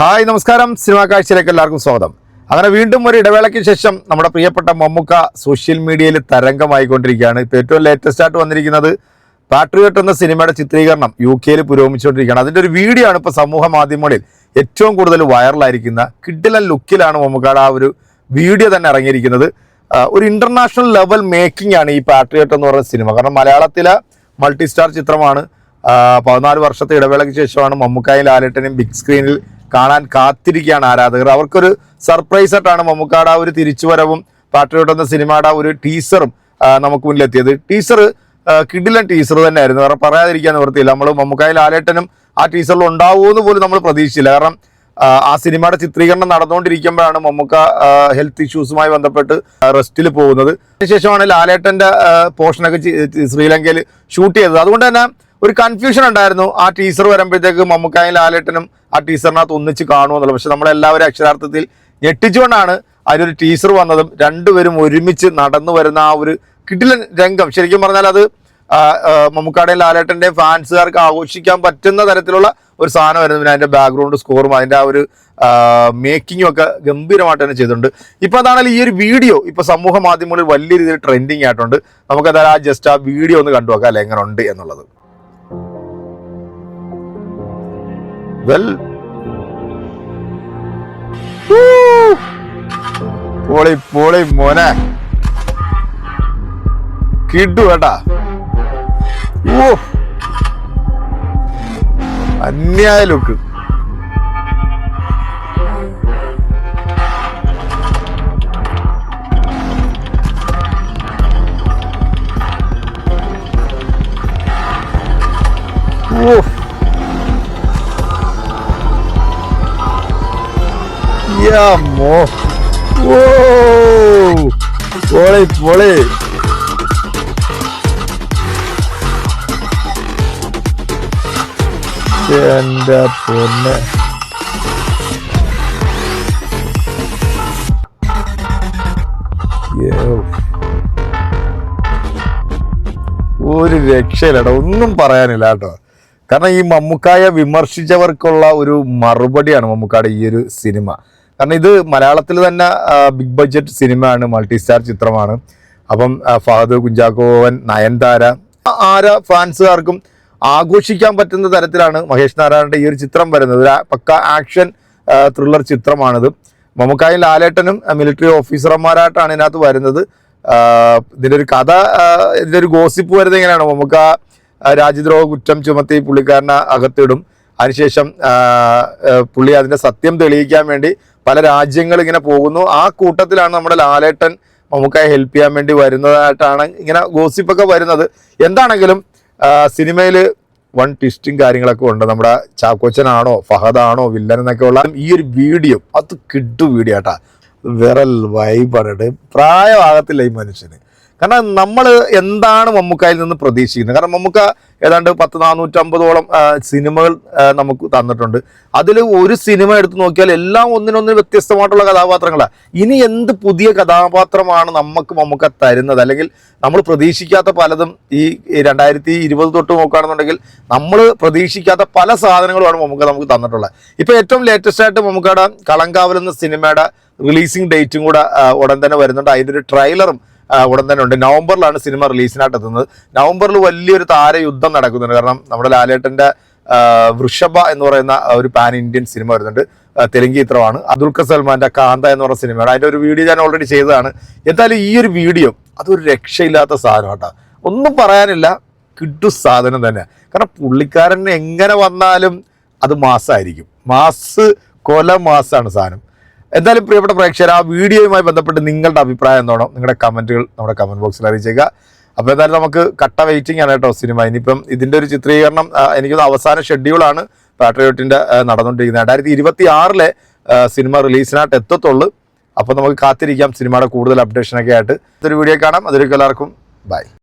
Hi നമസ്കാരം. Cinema കാഴ്ചയിലേക്ക് എല്ലാവർക്കും സ്വാഗതം. അങ്ങനെ വീണ്ടും ഒരു ഇടവേളയ്ക്ക് ശേഷം നമ്മുടെ പ്രിയപ്പെട്ട മമ്മുക്ക സോഷ്യൽ മീഡിയയിൽ തരംഗമായിക്കൊണ്ടിരിക്കുകയാണ്. ഇപ്പോൾ ഏറ്റവും ലേറ്റസ്റ്റ് ആയിട്ട് വന്നിരിക്കുന്നത് പാട്രിയോട്ട് എന്ന സിനിമയുടെ ചിത്രീകരണം യു കെയിൽ പുരോഗമിച്ചുകൊണ്ടിരിക്കുകയാണ്. അതിന്റെ ഒരു വീഡിയോ ആണ് ഇപ്പോൾ സമൂഹ മാധ്യമങ്ങളിൽ ഏറ്റവും കൂടുതൽ വൈറലായിരിക്കുന്ന കിഡിലൻ ലുക്കിലാണ് മമ്മുക്കയുടെ ആ ഒരു വീഡിയോ തന്നെ ഇറങ്ങിയിരിക്കുന്നത്. ഒരു ഇന്റർനാഷണൽ ലെവൽ മേക്കിംഗ് ആണ് ഈ പാട്രിയോട്ട് എന്ന് പറയുന്ന സിനിമ. കാരണം മലയാളത്തിലെ മൾട്ടി സ്റ്റാർ ചിത്രമാണ്. പതിനാല് വർഷത്തെ ഇടവേളയ്ക്ക് ശേഷമാണ് മമ്മൂക്കായും ലാലേട്ടനും ബിഗ് സ്ക്രീനിൽ കാണാൻ കാത്തിരിക്കുകയാണ് ആരാധകർ. അവർക്കൊരു സർപ്രൈസ് ആയിട്ടാണ് മമ്മൂക്കാട് ഒരു തിരിച്ചുവരവും പാട്രിയോട്ട് എന്ന സിനിമയുടെ ഒരു ടീസറും നമുക്ക് മുന്നിലെത്തിയത്. ടീസർ കിഡിലൻ ടീസർ തന്നെയായിരുന്നു. കാരണം പറയാതിരിക്കാൻ നിവൃത്തിയില്ല. നമ്മൾ മമ്മൂക്കായ ലാലേട്ടനും ആ ടീസറിൽ ഉണ്ടാവുമെന്ന് പോലും നമ്മൾ പ്രതീക്ഷിച്ചില്ല. കാരണം ആ സിനിമയുടെ ചിത്രീകരണം നടന്നുകൊണ്ടിരിക്കുമ്പോഴാണ് മമ്മൂക്ക ഹെൽത്ത് ഇഷ്യൂസുമായി ബന്ധപ്പെട്ട് റെസ്റ്റിൽ പോകുന്നത്. അതിനുശേഷമാണ് ലാലേട്ടന്റെ പോർഷനൊക്കെ ശ്രീലങ്കയിൽ ഷൂട്ട് ചെയ്തത്. അതുകൊണ്ട് തന്നെ ഒരു കൺഫ്യൂഷൻ ഉണ്ടായിരുന്നു. ആ ടീസർ വരുമ്പോഴത്തേക്ക് മമ്മൂക്കായും ലാലേട്ടനും ആ ടീസറിനകത്ത് ഒന്നിച്ച് കാണുമെന്നുള്ളത്. പക്ഷെ നമ്മളെല്ലാവരും അക്ഷരാർത്ഥത്തിൽ ഞെട്ടിച്ചുകൊണ്ടാണ് അതിനൊരു ടീസർ വന്നതും രണ്ടുപേരും ഒരുമിച്ച് നടന്നു വരുന്ന ആ ഒരു കിടിലൻ രംഗം. ശരിക്കും പറഞ്ഞാൽ അത് മമ്മൂക്കാടെയും ലാലേട്ടന്റെയും ഫാൻസുകാർക്ക് ആഘോഷിക്കാൻ പറ്റുന്ന തരത്തിലുള്ള ഒരു സാധനമായിരുന്നു. പിന്നെ അതിന്റെ ബാക്ക്ഗ്രൗണ്ട് സ്കോറും അതിന്റെ ആ ഒരു മേക്കിങ്ങും ഒക്കെ ഗംഭീരമായിട്ട് തന്നെ ചെയ്തിട്ടുണ്ട്. ഇപ്പോൾ അതാണെങ്കിൽ ഈ ഒരു വീഡിയോ ഇപ്പോൾ സമൂഹ മാധ്യമങ്ങളിൽ വലിയ രീതിയിൽ ട്രെൻഡിങ് ആയിട്ടുണ്ട്. നമുക്കതായാലും ആ ജസ്റ്റ് ആ വീഡിയോ ഒന്ന് കണ്ടു നോക്കാം അല്ലെ? എങ്ങനെ ഉണ്ട് എന്നുള്ളത്. വെൽ പോളി പോളി മോനെ. കിട്ടു കേട്ടാ ഓ അന്യായ ലുക്ക് യമോ ഓ പൊളി എന്റെ പൊന്നെ. ഒരു രക്ഷയില്ലട്ടോ ഒന്നും പറയാനില്ല കേട്ടോ. കാരണം ഈ മമ്മൂക്കായ വിമർശിച്ചവർക്കുള്ള ഒരു മറുപടിയാണ് മമ്മൂക്കായുടെ ഈ ഒരു സിനിമ. കാരണം ഇത് മലയാളത്തിൽ തന്നെ ബിഗ് ബഡ്ജറ്റ് സിനിമയാണ് മൾട്ടി സ്റ്റാർ ചിത്രമാണ്. അപ്പം ഫഹദ് കുഞ്ചാക്കോവൻ നയൻതാര ആര ഫാൻസുകാർക്കും ആഘോഷിക്കാൻ പറ്റുന്ന തരത്തിലാണ് മഹേഷ് നാരായണന്റെ ഈ ഒരു ചിത്രം വരുന്നത്. പക്ക ആക്ഷൻ ത്രില്ലർ ചിത്രമാണിത്. മമ്മൂക്കായും ലാലേട്ടനും മിലിറ്ററി ഓഫീസർമാരായിട്ടാണ് ഇതിനകത്ത് വരുന്നത്. ഇതിന്റെ ഒരു കഥ ഇതിന്റെ ഒരു ഗോസിപ്പ് വരുന്നത് എങ്ങനെയാണ്? മമ്മക്ക രാജ്യദ്രോഹ കുറ്റം ചുമത്തി പുള്ളിക്കാരനെ അകത്തിടും. അതിനുശേഷം പുള്ളി അതിന്റെ സത്യം തെളിയിക്കാൻ വേണ്ടി പല രാജ്യങ്ങൾ ഇങ്ങനെ പോകുന്നു. ആ കൂട്ടത്തിലാണ് നമ്മുടെ ലാലേട്ടൻ മമ്മൂക്കായെ ഹെൽപ്പ് ചെയ്യാൻ വേണ്ടി വരുന്നതായിട്ടാണ് ഇങ്ങനെ ഗോസിപ്പൊക്കെ വരുന്നത്. എന്താണെങ്കിലും സിനിമയിൽ വൺ ട്വിസ്റ്റും കാര്യങ്ങളൊക്കെ ഉണ്ട്. നമ്മുടെ ചാക്കോച്ചനാണോ ഫഹദാണോ വില്ലൻ എന്നൊക്കെ ഉള്ള ഈ ഒരു വീഡിയോ അത് കിട്ടു വീഡിയോ ആട്ടാ. വിറൽ വൈബാണ് കേട്ടോ പ്രായമാകത്തില്ല ഈ മനുഷ്യന്. കാരണം നമ്മൾ എന്താണ് മമ്മൂക്കായിൽ നിന്ന് പ്രതീക്ഷിക്കുന്നത്? കാരണം മമ്മൂക്ക ഏതാണ്ട് പത്ത് നാനൂറ്റമ്പതോളം സിനിമകൾ നമുക്ക് തന്നിട്ടുണ്ട്. അതിൽ ഒരു സിനിമ എടുത്ത് നോക്കിയാൽ എല്ലാം ഒന്നിനൊന്നിന് വ്യത്യസ്തമായിട്ടുള്ള കഥാപാത്രങ്ങളാണ് ഇനി എന്ത് പുതിയ കഥാപാത്രമാണ് നമുക്ക് മമ്മൂക്ക തരുന്നത്? അല്ലെങ്കിൽ നമ്മൾ പ്രതീക്ഷിക്കാത്ത പലതും ഈ രണ്ടായിരത്തി ഇരുപത് തൊട്ട് നോക്കുകയാണെന്നുണ്ടെങ്കിൽ നമ്മൾ പ്രതീക്ഷിക്കാത്ത പല സാധനങ്ങളുമാണ് മമ്മൂക്ക നമുക്ക് തന്നിട്ടുള്ളത്. ഇപ്പോൾ ഏറ്റവും ലേറ്റസ്റ്റ് ആയിട്ട് മമ്മൂക്കയുടെ കളങ്കാവൽ എന്ന സിനിമയുടെ റിലീസിംഗ് ഡേറ്റും കൂടെ ഉടൻ തന്നെ വരുന്നുണ്ട്. അതിന്റെ ഒരു ട്രെയിലറും ഉടൻ തന്നെ ഉണ്ട്. നവംബറിലാണ് സിനിമ റിലീസിനായിട്ട് എത്തുന്നത്. നവംബറിൽ വലിയൊരു താരയുദ്ധം നടക്കുന്നുണ്ട്. കാരണം നമ്മുടെ ലാലേട്ടന്റെ ആ, വൃഷഭ എന്ന് പറയുന്ന ഒരു പാൻ ഇന്ത്യൻ സിനിമ വരുന്നുണ്ട്. തെലുങ്ക് ചിത്രമാണ്. അബ്ദുൽഖർ സൽമാന്റെ കാന്ത എന്ന് പറയുന്ന സിനിമയാണ്. അതിന്റെ ഒരു വീഡിയോ ഞാൻ ഓൾറെഡി ചെയ്തതാണ്. എന്തായാലും ഈ ഒരു വീഡിയോ അതൊരു രക്ഷയില്ലാത്ത സാധനം കേട്ടോ. ഒന്നും പറയാനില്ല. കിട്ടു സാധനം തന്നെ. കാരണം പുള്ളിക്കാരൻ എങ്ങനെ വന്നാലും അത് മാസമായിരിക്കും മാസ് കൊല മാസാണ് സാധനം. എന്തായാലും പ്രിയപ്പെട്ട പ്രേക്ഷകർ ആ വീഡിയോയുമായി ബന്ധപ്പെട്ട് നിങ്ങളുടെ അഭിപ്രായം എന്താണോ നിങ്ങളുടെ കമന്റുകൾ നമ്മുടെ കമന്റ് ബോക്സിൽ അറിയിച്ചേക്കുക. അപ്പോൾ എന്തായാലും നമുക്ക് കട്ട വെയിറ്റിംഗ് ആണ് കേട്ടോ സിനിമ. ഇനിയിപ്പം ഇതിന്റെ ഒരു ചിത്രീകരണം എനിക്ക് എനിക്കൊന്ന് അവസാന ഷെഡ്യൂളാണ് പാട്രിയോട്ടിന്റെ നടന്നുകൊണ്ടിരിക്കുന്നത്. രണ്ടായിരത്തി ഇരുപത്തി ആറിലെ സിനിമ റിലീസിനായിട്ട് എത്തത്തുള്ളൂ. അപ്പോൾ നമുക്ക് കാത്തിരിക്കാം സിനിമയുടെ കൂടുതൽ അപ്ഡേഷനൊക്കെ ആയിട്ട്. ഇതൊരു വീഡിയോ കാണാം. അതൊരു എല്ലാവർക്കും ബൈ